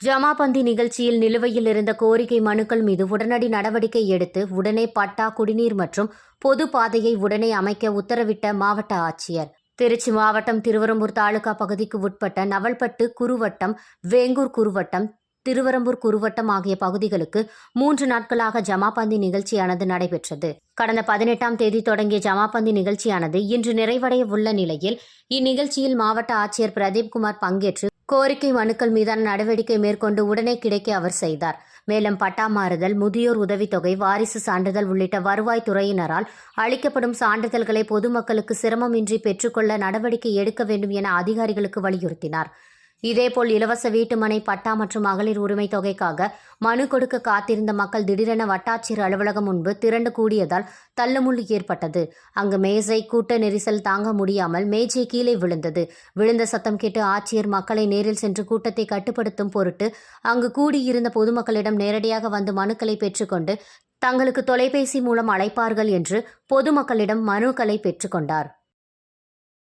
ஜமாபந்தி நிகழ்ச்சியில் நிலுவையில் இருந்த கோரிக்கை மனுக்கள் மீது உடனடி நடவடிக்கை எடுத்து உடனே பட்டா குடிநீர் மற்றும் பொது பாதையை உடனே அமைக்க உத்தரவிட்ட மாவட்ட ஆட்சியர். திருச்சி மாவட்டம் திருவரம்பூர் தாலுகா பகுதிக்கு உட்பட்ட நவல்பட்டு குருவட்டம் வேங்கூர் குருவட்டம் திருவரம்பூர் குருவட்டம் ஆகிய பகுதிகளுக்கு மூன்று நாட்களாக ஜமாபந்தி நிகழ்ச்சியானது நடைபெற்றது. கடந்த பதினெட்டாம் தேதி தொடங்கிய ஜமாபந்தி நிகழ்ச்சியானது இன்று நிறைவடைய உள்ள நிலையில் இந்நிகழ்ச்சியில் மாவட்ட ஆட்சியர் பிரதீப்குமார் பங்கேற்று கோரிக்கை மனுக்கள் மீதான நடவடிக்கை மேற்கொண்டு உடனே கிடைக்க அவர் செய்தார். மேலும் பட்டா மாறுதல் முதியோர் உதவித்தொகை வாரிசு சான்றிதழ் உள்ளிட்ட வருவாய் துறையினரால் அளிக்கப்படும் சான்றிதழ்களை பொதுமக்களுக்கு சிரமமின்றி பெற்றுக்கொள்ள நடவடிக்கை எடுக்க வேண்டும் என அதிகாரிகளுக்கு வலியுறுத்தினார். இதேபோல் இலவச வீட்டுமனை பட்டா மற்றும் மகளிர் உரிமை தொகைக்காக மனு கொடுக்க காத்திருந்த மக்கள் திடீரென வட்டாட்சியர் அலுவலகம் முன்பு திரண்டு கூடியதால் தள்ளுமுள்ளு ஏற்பட்டது. அங்கு மேசை கூட்ட நெரிசல் தாங்க முடியாமல் மேஜை கீழே விழுந்தது. விழுந்த சத்தம் கேட்டு ஆட்சியர் மக்களை நேரில் சென்று கூட்டத்தை கட்டுப்படுத்தும் பொருட்டு அங்கு கூடியிருந்த பொதுமக்களிடம் நேரடியாக வந்து மனுக்களை பெற்றுக்கொண்டு தங்களுக்கு தொலைபேசி மூலம் அழைப்பார்கள் என்று பொதுமக்களிடம் மனுக்களை பெற்றுக்கொண்டார்.